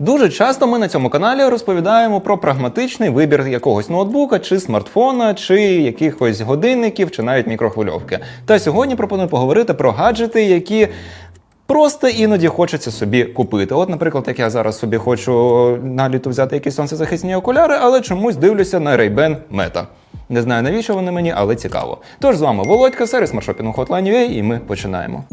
Дуже часто ми на цьому каналі розповідаємо про прагматичний вибір якогось ноутбука, чи смартфона, чи якихось годинників, чи навіть мікрохвильовки. Та сьогодні пропоную поговорити про гаджети, які. Просто іноді хочеться собі купити. От, наприклад, як я зараз собі хочу на літо взяти якісь сонцезахисні окуляри, але чомусь дивлюся на Ray-Ban Meta. Не знаю навіщо вони мені, але цікаво. Тож з вами Володька, сервіс маршопінгу Hotline.ua, і ми починаємо.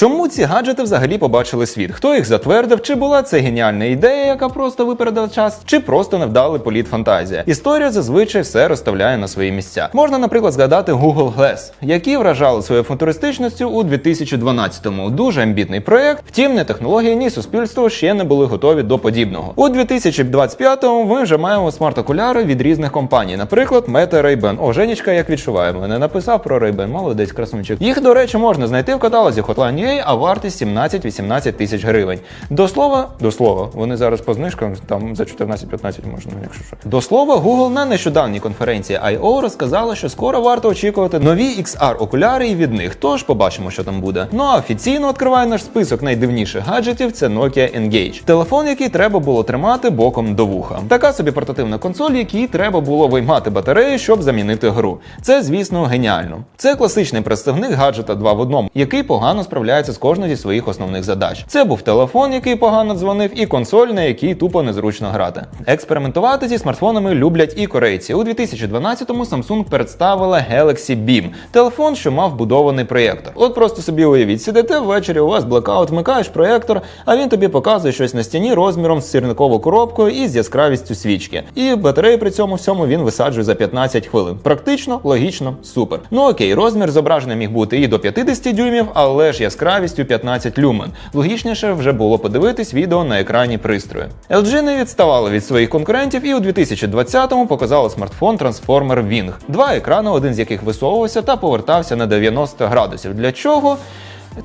Чому ці гаджети взагалі побачили світ? Хто їх затвердив? Чи була це геніальна ідея, яка просто випередила час, чи просто невдалий політ фантазія? Історія зазвичай все розставляє на свої місця. Можна, наприклад, згадати Google Glass, які вражали своєю футуристичністю у 2012-му. Дуже амбітний проект. Втім, ні технології, ні суспільство ще не були готові до подібного. У 2025-му ми вже маємо смарт-окуляри від різних компаній, наприклад, Meta Ray-Ban. О, Женечка, як відчуває, мене написав про Ray-Ban. Молодець, красунчик. Їх, до речі, можна знайти в каталозі Hotline.ua, а вартість 17-18 тисяч гривень. До слова, до слова, вони зараз по знижкам там за 14-15 можна, якщо що. До слова, Google на нещодавній конференції I.O. розказала, що скоро варто очікувати нові XR окуляри і від них. Тож побачимо, що там буде. Ну а офіційно відкриває наш список найдивніших гаджетів. Це Nokia Engage. Телефон, який треба було тримати боком до вуха. Така собі портативна консоль, якій треба було виймати батарею, щоб замінити гру. Це, звісно, геніально. Це класичний представник гаджета 2 в одному, який погано справляється з кожною зі своїх основних задач. Це був телефон, який погано дзвонив, і консоль, на якій тупо незручно грати. Експериментувати зі смартфонами люблять і корейці. У 2012-му Samsung представила Galaxy Beam – телефон, що мав будований проєктор. От просто собі уявіть, сидите ввечері, у вас блекаут, вмикаєш проєктор, а він тобі показує щось на стіні розміром з сірникову коробку і з яскравістю свічки. І батарею при цьому всьому він висаджує за 15 хвилин. Практично, логічно, супер. Ну окей, розмір зображення міг бути і до 50 дюймів, але ж яскравістю 15 люмен. Логічніше вже було подивитись відео на екрані пристрою. LG не відставала від своїх конкурентів і у 2020-му показала смартфон Transformer Wing. Два екрани, один з яких висовувався та повертався на 90 градусів. Для чого?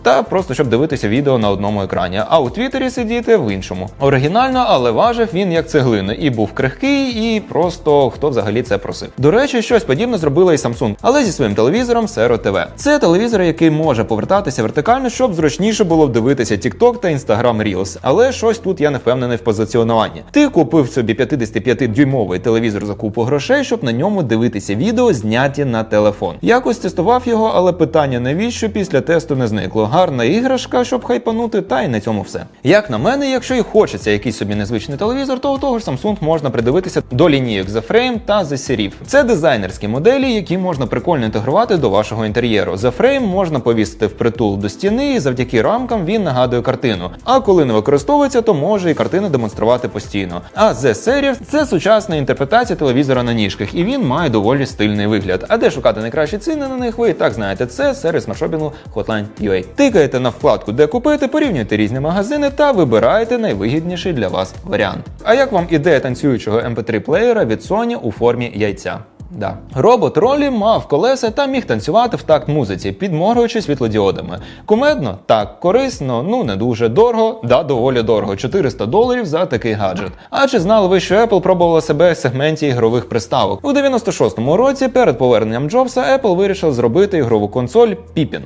Та просто щоб дивитися відео на одному екрані, а у Твіттері сидіти в іншому. Оригінально, але важив він як цеглина, і був крихкий, і просто хто взагалі це просив. До речі, щось подібне зробила і Samsung, але зі своїм телевізором Sero TV. Це телевізор, який може повертатися вертикально, щоб зручніше було дивитися TikTok та Instagram Reels. Але щось тут я не впевнений в позиціонуванні. Ти купив собі 55-дюймовий телевізор за купу грошей, щоб на ньому дивитися відео, зняті на телефон. Якось тестував його, але питання навіщо після тесту не зникло. Гарна іграшка, щоб хайпанути, та й на цьому все. Як на мене, якщо і хочеться якийсь собі незвичний телевізор, то у того ж Samsung можна придивитися до лінійок The Frame та The Serif. Це дизайнерські моделі, які можна прикольно інтегрувати до вашого інтер'єру. The Frame можна повісити впритул до стіни, і завдяки рамкам він нагадує картину. А коли не використовується, то може і картину демонструвати постійно. А The Serif – це сучасна інтерпретація телевізора на ніжках, і він має доволі стильний вигляд. А де шукати найкращі ціни на них, ви і так знаєте. Це сервіс маршопінгу Hotline.ua. Тикаєте на вкладку, де купити, порівнюєте різні магазини та вибираєте найвигідніший для вас варіант. А як вам ідея танцюючого MP3 плеєра від Sony у формі яйця? Да. Робот Ролі мав колеса та міг танцювати в такт музиці, підморгуючи світлодіодами. Кумедно? Так, корисно, ну не дуже дорого, да, доволі дорого 400 доларів за такий гаджет. А чи знали ви, що Apple пробувала себе в сегменті ігрових приставок? У 96-му році перед поверненням Джобса Apple вирішив зробити ігрову консоль Pippin.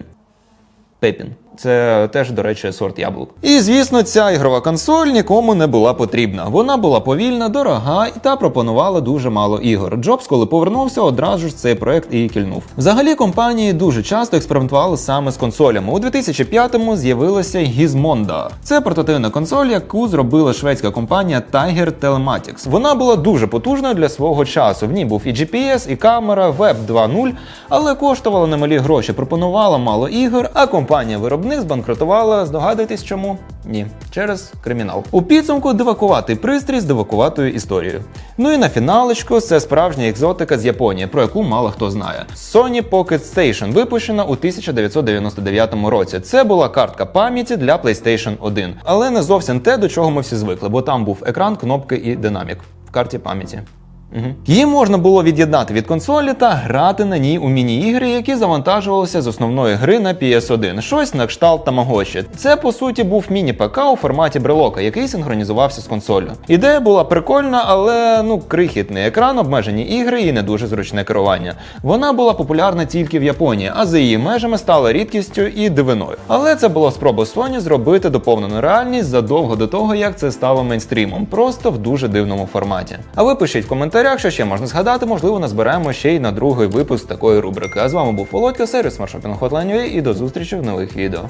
贝宾。Це теж, до речі, сорт яблук. І звісно, ця ігрова консоль нікому не була потрібна. Вона була повільна, дорога і та пропонувала дуже мало ігор. Джобс, коли повернувся, одразу ж цей проект і кільнув. Взагалі, компанії дуже часто експериментували саме з консолями. У 2005-му з'явилася Gizmondo. Це портативна консоль, яку зробила шведська компанія Tiger Telematics. Вона була дуже потужною для свого часу. В ній був і GPS, і камера, Web 2.0, але коштувала немалі гроші, пропонувала мало ігор, а компанія виробник збанкрутувала. Здогадуєтесь чому? Ні, через кримінал. У підсумку дивакуватий пристрій з дивакуватою історією. Ну і на фіналочку це справжня екзотика з Японії, про яку мало хто знає. Sony Pocket Station випущена у 1999 році. Це була картка пам'яті для PlayStation 1. Але не зовсім те, до чого ми всі звикли, бо там був екран, кнопки і динамік в карті пам'яті. Угу. Її можна було від'єднати від консолі та грати на ній у міні-ігри, які завантажувалися з основної гри на PS1, щось на кшталт Tamagotchi. Це по суті був міні-ПК у форматі брелока, який синхронізувався з консолью. Ідея була прикольна, але ну крихітний екран, обмежені ігри і не дуже зручне керування. Вона була популярна тільки в Японії, а за її межами стала рідкістю і дивиною. Але це була спроба Sony зробити доповнену реальність задовго до того, як це стало мейнстрімом, просто в дуже дивному форматі. А ви пишіть в коментарях, що ще можна згадати, можливо, назбираємо ще й на другий випуск такої рубрики. А з вами був Володька, сервіс Маршопінг Hotline.ua і до зустрічі в нових відео.